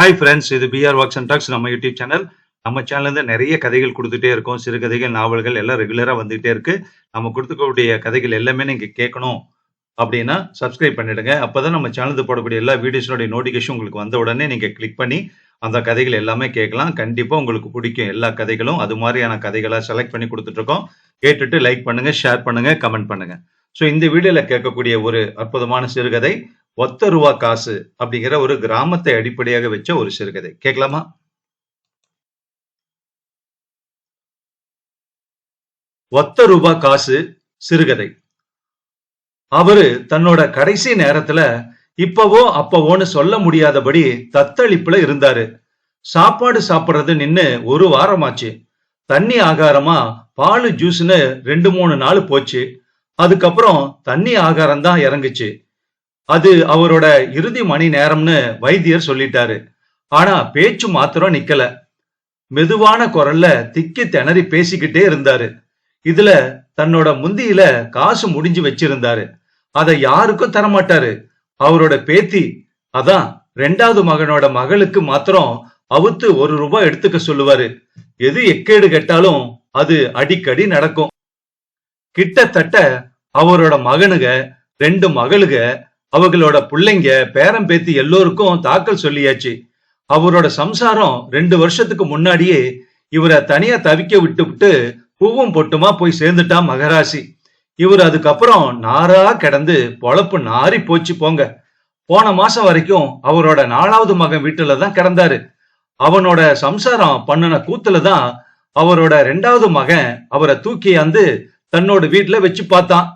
Hi friends இது PR works and talks நம்ம YouTube channel நம்ம சேனல்லேருந்து நிறைய கதைகள் கொடுத்துட்டே இருக்கோம். சிறுகதைகள் நாவல்கள் எல்லாம் ரெகுலரா வந்துகிட்டே இருக்கு. நம்ம கொடுத்துக்கூடிய கதைகள் எல்லாமே நீங்க கேட்கணும் அப்படின்னா சப்ஸ்கிரைப் பண்ணிடுங்க. அப்பதான் நம்ம சேனலுக்கு போடக்கூடிய எல்லா வீடியோஸோடைய நோட்டிஃபிகேஷன் உங்களுக்கு வந்த உடனே நீங்க கிளிக் பண்ணி அந்த கதைகள் எல்லாமே கேட்கலாம். கண்டிப்பா உங்களுக்கு பிடிக்கும் எல்லா கதைகளும். அது மாதிரியான கதைகளை செலக்ட் பண்ணி கொடுத்துட்டு இருக்கோம் கேட்டுட்டு லைக் பண்ணுங்க ஷேர் பண்ணுங்க கமெண்ட் பண்ணுங்க. ஸோ இந்த வீடியோல கேட்கக்கூடிய ஒரு அற்புதமான சிறுகதை ஒத்த ரூபா காசு அப்படிங்கிற ஒரு கிராமத்தை அடிப்படையாக வச்ச ஒரு சிறுகதை. கேட்கலாமா? ஒத்த ரூபா காசு சிறுகதை. அவரு தன்னோட கடைசி நேரத்துல இப்பவோ அப்பவோன்னு சொல்ல முடியாதபடி தத்தளிப்புல இருந்தாரு. சாப்பாடு சாப்பிடுறது நின்னு ஒரு வாரமாச்சு. தண்ணி ஆகாரமா பால் ஜூஸ்னு ரெண்டு மூணு நாள் போச்சு. அதுக்கப்புறம் தண்ணி ஆகாரம் தான் இறங்குச்சு. அது அவரோட இறுதி மணி நேரம்னு வைத்தியர் சொல்லிட்டாரு. ஆனா பேச்சு மாத்திரம் நிக்கல. மெதுவான குரல்ல திக்கி திணறி பேசிக்கிட்டே இருந்தாரு. இதுல தன்னோட முந்தியில காசு முடிஞ்சு வச்சிருந்தாரு. அதை யாருக்கும் தரமாட்டாரு. அவரோட பேத்தி அதான் ரெண்டாவது மகனோட மகளுக்கு மாத்திரம் அவுத்து ஒரு ரூபாய் எடுத்துக்க சொல்லுவாரு. எது எக்கேடு கெட்டாலும் அது அடிக்கடி நடக்கும். கிட்டத்தட்ட அவரோட மகனுக ரெண்டு மகளுக அவங்களோட பிள்ளைங்க பேரம் பேத்தி எல்லோருக்கும் தாக்கல் சொல்லியாச்சு. அவரோட சம்சாரம் ரெண்டு வருஷத்துக்கு முன்னாடியே இவரை தனியா தவிக்க விட்டு விட்டு பூவும் பொட்டுமா போய் சேர்ந்துட்டா மகராசி. இவர் அதுக்கப்புறம் நாரா கிடந்து பொழப்பு நாரி போச்சு போங்க. போன மாசம் வரைக்கும் அவரோட நாலாவது மகன் வீட்டுல தான் கிடந்தாரு. அவனோட சம்சாரம் பண்ணுன கூத்துல தான் அவரோட ரெண்டாவது மகன் அவரை தூக்கி வந்து தன்னோட வீட்டுல வச்சு பார்த்தான்.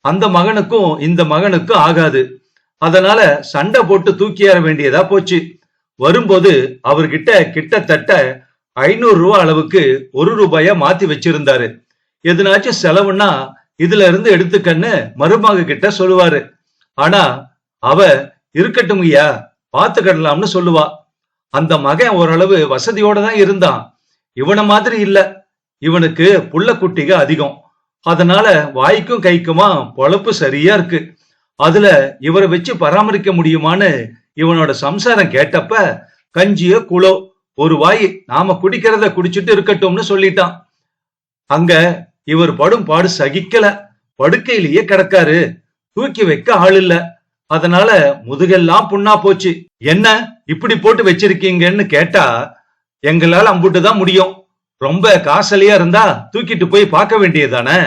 அந்த மகனுக்கும் இந்த மகனுக்கும் ஆகாது. அதனால சண்டை போட்டு தூக்கியார வேண்டியதா போச்சு. வரும்போது அவர்கிட்ட கிட்டத்தட்ட ஐநூறு ரூபாய் அளவுக்கு ஒரு ரூபாய மாத்தி வச்சிருந்தாரு. எதுனாச்சும் செலவுன்னா இதுல இருந்து எடுத்துக்கன்னு மருமக கிட்ட சொல்லுவாரு. ஆனா அவ இருக்கட்டும் ஐயா பாத்துக்கிடலாம்னு சொல்லுவா. அந்த மகன் ஓரளவு வசதியோட தான் இருந்தான். இவன மாதிரி இல்ல. இவனுக்கு புள்ள குட்டிக அதிகம். அதனால வாய்க்கும் கைக்குமா பொழப்பு சரியா இருக்கு. அதுல இவரை வச்சு பராமரிக்க முடியுமான்னு இவனோட சம்சாரம் கேட்டப்ப கஞ்சியோ குளோ ஒரு வாய் நாம குடிக்கிறத குடிச்சிட்டு இருக்கட்டும்னு சொல்லிட்டான். அங்க இவர் படும் பாடு சகிக்கல. படுக்கையிலேயே கிடக்காரு. தூக்கி வைக்க ஆள் இல்ல அதனால முதுகெல்லாம் புண்ணா போச்சு. என்ன இப்படி போட்டு வச்சிருக்கீங்கன்னு கேட்டா எங்களால அம்புட்டு தான் முடியும். ரொம்ப காசலியா இருந்தா தூக்கிட்டு போய் பார்க்க வேண்டியதானே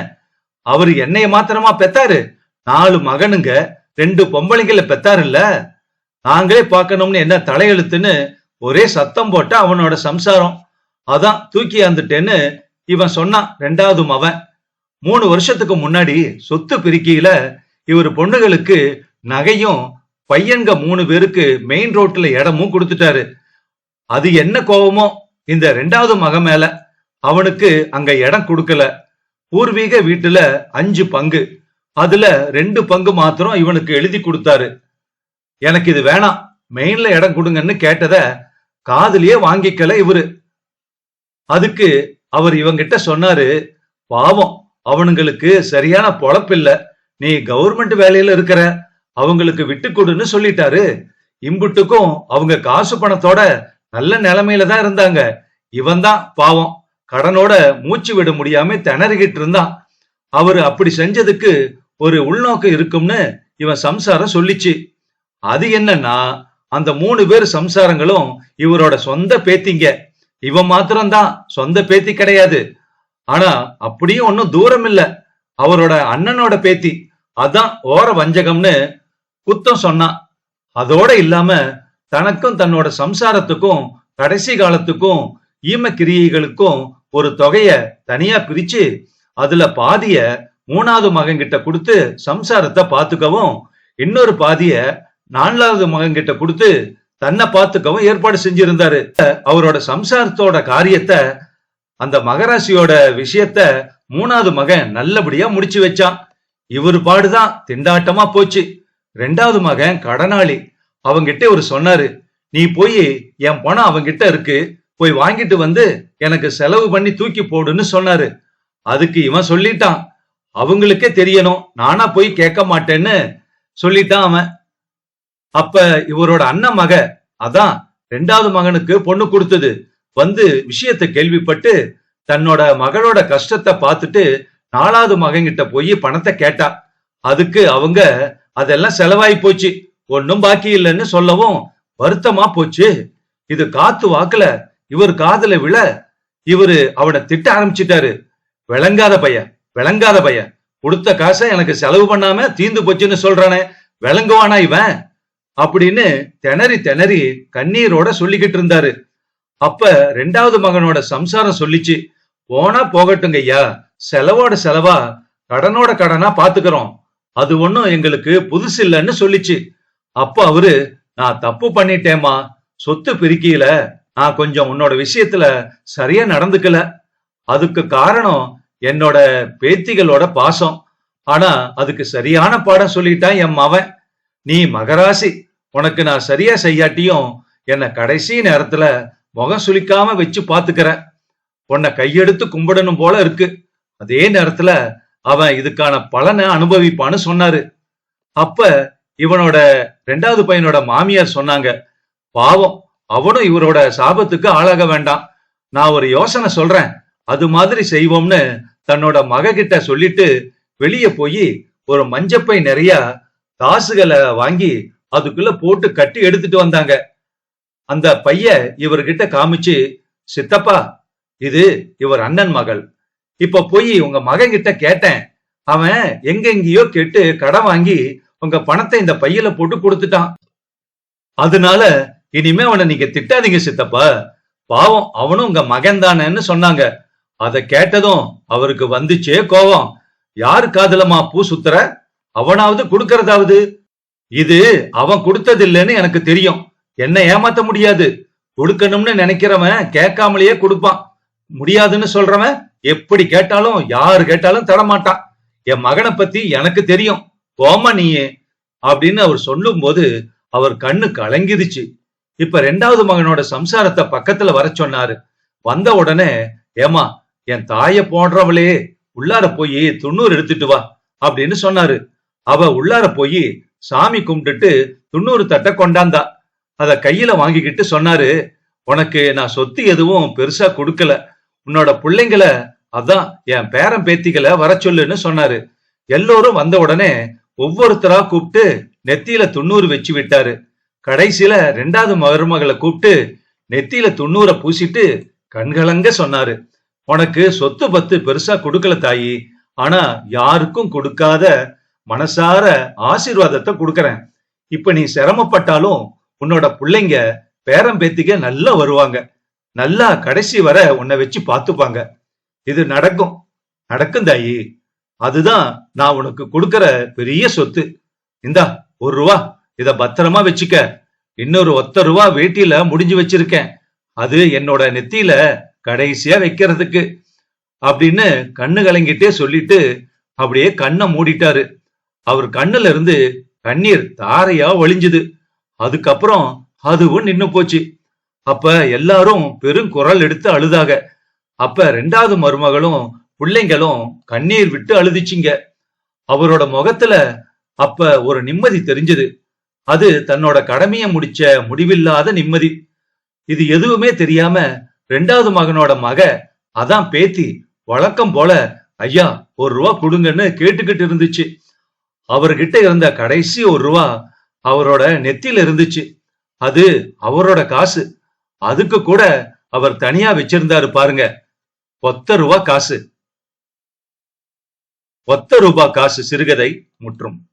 அவரு என்னைய மாத்திரமா பெத்தாரு? நாலு மகனுங்க ரெண்டு பொம்பளைங்கள பெத்தாரு இல்ல நாங்களே பார்க்கணும்னு என்ன தலையெழுத்துன்னு ஒரே சத்தம் போட்ட அவனோட சம்சாரம். அதான் தூக்கி வந்துட்டேன்னு இவன் சொன்னான் ரெண்டாவது மவன். மூணு வருஷத்துக்கு முன்னாடி சொத்து பிரிக்கையில இவர் பொண்ணுகளுக்கு நகையும் பையன்க மூணு பேருக்கு மெயின் ரோட்ல இடமும் கொடுத்துட்டாரு. அது என்ன கோபமோ இந்த ரெண்டாவது மக மேல அவனுக்கு அங்க இடம் கொடுக்கல. பூர்வீக வீட்டுல அஞ்சு பங்கு. அதுல ரெண்டு பங்கு மாத்திரம் இவனுக்கு எழுதி கொடுத்தாரு. எனக்கு இது வேணாம். மெயின்ல இடம் கொடுங்கன்னு கேட்டத காதுலயே வாங்கிக்கல இவரு. அதுக்கு அவர் இவங்கிட்ட சொன்னாரு பாவம் அவனுங்களுக்கு சரியான பொழப்பில்ல. நீ கவர்மெண்ட் வேலையில இருக்கிற அவங்களுக்கு விட்டு கொடுன்னு சொல்லிட்டாரு. இம்புட்டுக்கும் அவங்க காசு பணத்தோட நல்ல நிலைமையில தான் இருந்தாங்க. இவன் தான் பாவம். கடனோட மூச்சு விட முடியாம திணறிக்கிட்டு இருந்தான். அவர் அப்படி செஞ்சதுக்கு ஒரு உள்நோக்கம் இருக்கும்னு இவன் சம்சாரம் சொல்லிச்சு. அது என்னன்னா அந்த மூணு பேர் சம்சாரங்களும் இவரோட சொந்த பேத்திங்க. இவன் மாத்திரம்தான் சொந்த பேத்தி கிடையாது. ஆனா அப்படியும் ஒன்னும் தூரம் இல்ல. அவரோட அண்ணனோட பேத்தி. அதான் ஓர வஞ்சகம்னு குத்தம் சொன்னான். அதோட இல்லாம தனக்கும் தன்னோட சம்சாரத்துக்கும் கடைசி காலத்துக்கும் ஈம கிரியைகளுக்கும் ஒரு தொகைய தனியா பிரிச்சு அதுல பாதிய மூணாவது மகன் கிட்ட கொடுத்து சம்சாரத்தை பாத்துக்கவும் இன்னொரு பாதிய நான்காவது மகன் கிட்ட கொடுத்து தன்னை பார்த்துக்கவும் ஏற்பாடு செஞ்சிருந்தாரு. அவரோட சம்சாரத்தோட காரியத்தை அந்த மகராசியோட விஷயத்த மூணாவது மகன் நல்லபடியா முடிச்சு வச்சான். இவர் பாடுதான் திண்டாட்டமா போச்சு. ரெண்டாவது மகன் கடனாளி. அவங்கிட்ட இவர் சொன்னாரு நீ போய் என் பணம் அவங்கிட்ட இருக்கு போய் வாங்கிட்டு வந்து எனக்கு செலவு பண்ணி தூக்கி போடுன்னு சொன்னாரு. அதுக்கு இவன் சொல்லிட்டான். அவங்களுக்கே தெரியணும் நானா போய் கேட்க மாட்டேன்னு சொல்லிட்டான் அவன். அப்ப இவரோட அண்ணன் மக அதான் ரெண்டாவது மகனுக்கு பொண்ணு கொடுத்தது. வந்து விஷயத்தை கேள்விப்பட்டு தன்னோட மகளோட கஷ்டத்தை பார்த்துட்டு நாலாவது மகன்கிட்ட போய் பணத்தை கேட்டா. அதுக்கு அவங்க அதெல்லாம் செலவாயி போச்சு. ஒன்னும் பாக்கி இல்லைன்னு சொல்லவும் வருத்தமா போச்சு. இது காத்து வாக்குல இவர் காதல விழ இவரு அவனை திட்ட ஆரம்பிச்சிட்டாரு. விளங்காத பையன் விளங்காத பையன். கொடுத்த காசை எனக்கு செலவு பண்ணாம தீந்து போச்சுன்னு சொல்றானே விளங்குவானா இவன்? அப்படின்னு திணறி திணறி கண்ணீரோட சொல்லிக்கிட்டு இருந்தாரு. அப்ப ரெண்டாவது மகனோட சம்சாரம் சொல்லிச்சு போனா போகட்டுங்க ஐயா செலவோட செலவா கடனோட கடனா பாத்துக்கிறோம். அது ஒன்னும் எங்களுக்கு புதுசு இல்லைன்னு சொல்லிச்சு. அப்ப அவரு நான் தப்பு பண்ணிட்டேம்மா. சொத்து பிரிக்கையில. நான் கொஞ்சம் உன்னோட விஷயத்துல சரியா நடந்துக்கல. அதுக்கு காரணம் என்னோட பேத்திகளோட பாசம். ஆனா அதுக்கு சரியான பாடம் சொல்லிட்டான் என் மவன். நீ மகராசி. உனக்கு நான் சரியா செய்யாட்டியும் என்ன கடைசி நேரத்துல முகம் சுளிக்காம வச்சு பாத்துக்கிற. உன்னை கையெடுத்து கும்பிடணும் போல இருக்கு. அதே நேரத்துல அவன் இதுக்கான பலனை அனுபவிப்பான்னு சொன்னாரு. அப்ப இவனோட ரெண்டாவது பையனோட மாமியார் சொன்னாங்க பாவம் அவனும் இவரோட சாபத்துக்கு ஆளாக வேண்டாம். நான் ஒரு யோசனை சொல்றேன். அது மாதிரி செய்வோம்னு தன்னோட மக கிட்ட சொல்லிட்டு வெளியே போய் ஒரு மஞ்சப்பை நிறைய காசுகளை வாங்கி அதுக்குள்ள போட்டு கட்டி எடுத்துட்டு வந்தாங்க. அந்த பைய இவர்கிட்ட காமிச்சு சித்தப்பா இது இவர் அண்ணன் மகள். இப்ப போய் உங்க மகன் கிட்ட கேட்டேன். அவன் எங்கெங்கயோ கேட்டு கடன் வாங்கி உங்க பணத்தை இந்த பையில போட்டு கொடுத்துட்டான். அதனால இனிமே அவனை நீங்க திட்டாதீங்க சித்தப்பா. பாவம் அவனும் உங்க மகன் தானேன்னு சொன்னாங்க. அத கேட்டதும் அவருக்கு வந்துச்சே கோவம் யாரு காதலமா பூ சுத்துற? அவனாவது கொடுக்கறதாவது? இது அவன் கொடுத்தது இல்லைன்னு எனக்கு தெரியும். என்ன ஏமாத்த முடியாது. கொடுக்கணும்னு நினைக்கிறவன் கேட்காமலேயே கொடுப்பான். முடியாதுன்னு சொல்றவன் எப்படி கேட்டாலும் யாரு கேட்டாலும் தரமாட்டான். என் மகனை பத்தி எனக்கு தெரியும். போமா நீயே அப்படின்னு அவர் சொல்லும் போது அவர் கண்ணு கலங்கிருச்சு இப்ப ரெண்டாவது மகனோட சம்சாரத்தை பக்கத்துல வர சொன்னாரு. வந்த உடனே ஏமா என் தாய போன்றவளே உள்ளார போய் துண்ணூறு எடுத்துட்டு வா அப்படின்னு சொன்னாரு. அவ உள்ளார போய் சாமி கும்பிட்டுட்டு துண்ணூறு தட்டை கொண்டாந்தா. அத கையில வாங்கிக்கிட்டு சொன்னாரு உனக்கு நான் சொத்து எதுவும் பெருசா கொடுக்கல. உன்னோட பிள்ளைங்களை அதான் என் பேரன் பேத்திகளை வர சொல்லுன்னு சொன்னாரு. எல்லோரும் வந்த உடனே ஒவ்வொருத்தரா கூப்பிட்டு நெத்தியில துண்ணூறு வச்சு விட்டாரு. கடைசியில ரெண்டாவது மருமகளை கூப்பிட்டு நெத்தியில துண்ணூரை பூசிட்டு கண்கலங்க சொன்னாரு. உனக்கு சொத்து பத்து பெருசா கொடுக்கல தாயி. ஆனா யாருக்கும் கொடுக்காத மனசார ஆசீர்வாதத்தை கொடுக்கறேன். இப்ப நீ சிரமப்பட்டாலும் உன்னோட பிள்ளைங்க பேரம்பேத்திக்க நல்லா வருவாங்க. நல்லா கடைசி வர உன்னை வச்சு பார்த்துப்பாங்க. இது நடக்கும். நடக்கும் தாயி. அதுதான் நான் உனக்கு கொடுக்கற பெரிய சொத்து. இந்தா ஒரு ரூபா. இத பத்திரமா வச்சுக்க. இன்னொரு ஒத்த ரூபா வேட்டியில முடிஞ்சு வச்சிருக்கேன். அது என்னோட நெத்தியில கடைசியா வைக்கிறதுக்கு. அப்படின்னு கண்ணு கலங்கிட்டே சொல்லிட்டு அப்படியே கண்ணை மூடிட்டாரு. அவர் கண்ணுல இருந்து கண்ணீர் தாரையா ஒளிஞ்சுது. அதுக்கப்புறம் அதுவும் நின்னு போச்சு. அப்ப எல்லாரும் பெரும் குரல் எடுத்து அழுதாக அப்ப ரெண்டாவது மருமகளும் பிள்ளைங்களும் கண்ணீர் விட்டு அழுதுச்சிங்க. அவரோட முகத்துல அப்ப ஒரு நிம்மதி தெரிஞ்சது. அது தன்னோட கடமையை முடிச்ச முடிவில்லாத நிம்மதி. இது எதுவுமே தெரியாம ரெண்டாவது மகனோட மக அதான் பேத்தி வழக்கம் போல ஐயா ஒரு ரூபா கொடுங்கன்னு கேட்டுக்கிட்டு இருந்துச்சு. அவர்கிட்ட இருந்த கடைசி ஒரு ரூபா அவரோட நெத்தியில இருந்துச்சு. அது அவரோட காசு. அதுக்கு கூட அவர் தனியா வச்சிருந்தாரு பாருங்க. ஒத்த ரூபா காசு. ஒத்த ரூபா காசு சிறுகதை முற்றும்.